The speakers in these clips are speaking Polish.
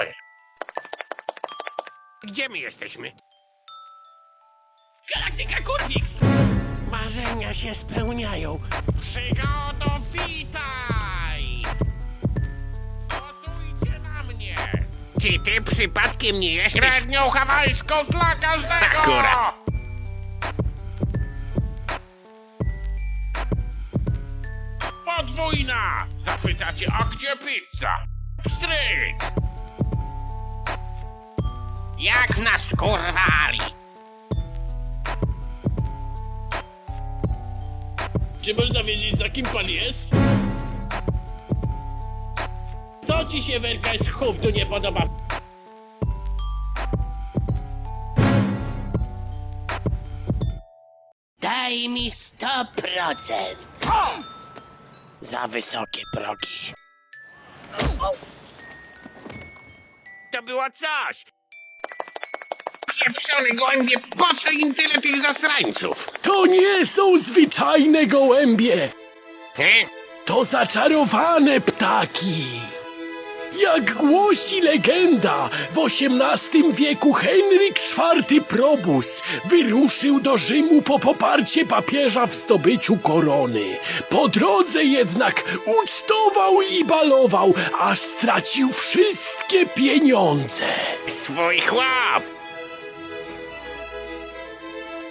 Jest. Gdzie my jesteśmy? Galaktyka Kurwix! Marzenia się spełniają. Przygodo, witaj! Głosujcie na mnie! Czy ty przypadkiem nie jesteś... Średnią hawajską dla każdego! Akurat. Podwójna! Zapytacie, a gdzie pizza? Pstryk! Jak nas kurwali! Czy można wiedzieć, za kim pan jest? Co ci się werka z chówdu nie podoba? Daj mi 100%. Za wysokie progi. To było coś! Pieprzone gołębie, po co im tyle tych zasrańców? To nie są zwyczajne gołębie, He? to zaczarowane ptaki. Jak głosi legenda, w XVIII wieku Henryk IV Probus wyruszył do Rzymu po poparcie papieża w zdobyciu korony. Po drodze jednak ucztował i balował, aż stracił wszystkie pieniądze. Swój chłop!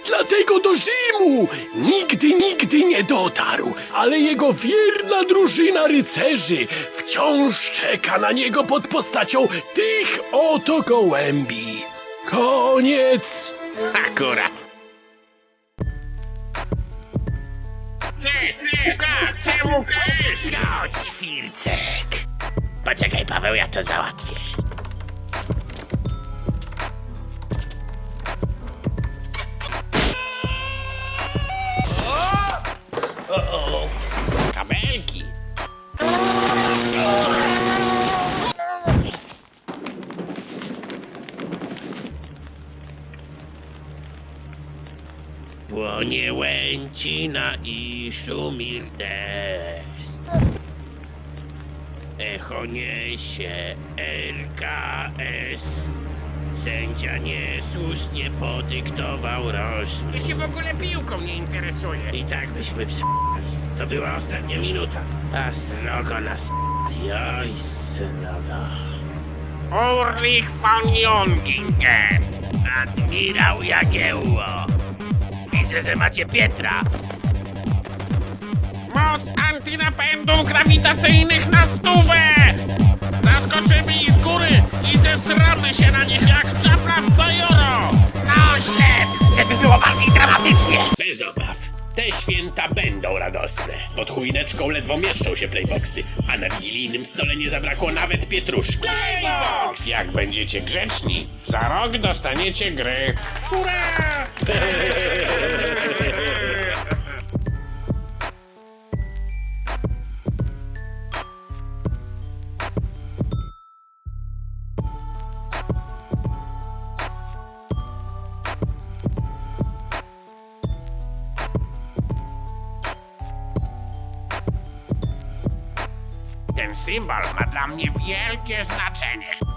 Dlatego do Rzymu nigdy, nigdy nie dotarł, ale jego wierna drużyna rycerzy wciąż czeka na niego pod postacią tych oto gołębi. Koniec. Akurat. Chodź, Filcek. Poczekaj, Paweł, ja to załatwię. Kabelki. Płonie łęcina i szumi deszcz. Echo niesie LKS. Sędzia niesłusznie podyktował rożny. Ja się w ogóle piłką nie interesuję. I tak byśmy psali. To była ostatnia minuta. A srogo nas... Joj, srogo. Ulrich von Jungingen. Admirał Jagiełło. Widzę, że macie Pietra. Moc antynapędów grawitacyjnych na stówę! Zaskoczymy ich z góry i zesramy się na nich jak czapla w bajoro! No ślep, żeby było bardziej dramatycznie. Bez obaw. Te święta będą radosne. Pod chujneczką ledwo mieszczą się playboxy, a na wigilijnym stole nie zabrakło nawet pietruszki. Playbox! Jak będziecie grzeczni, za rok dostaniecie gry. Hurra! Ten symbol ma dla mnie wielkie znaczenie.